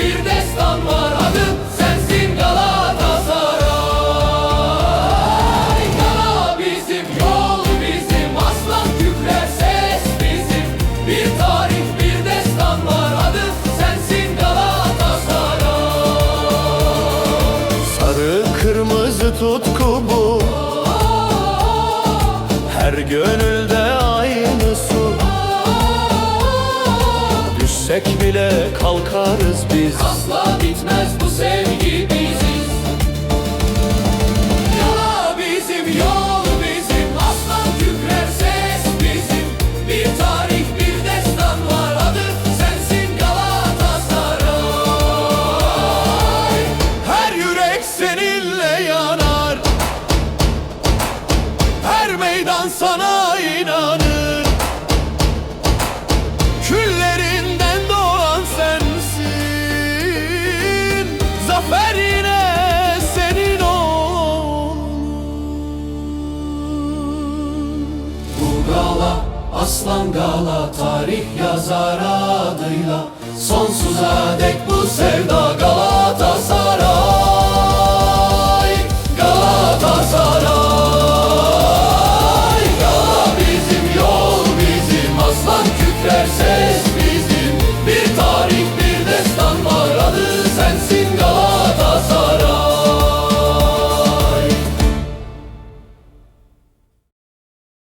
bir destan var adın sensin Galatasaray. Gala bizim yol bizim aslan kükrer ses bizim. Bir tarih bir destan var adın sensin Galatasaray. Sarı kırmızı tutku bu. Her gönülde Düşsek bile kalkarız biz. Asla bitmez bu aslan gala tarih yazar adıyla Sonsuza dek bu sevda Galatasaray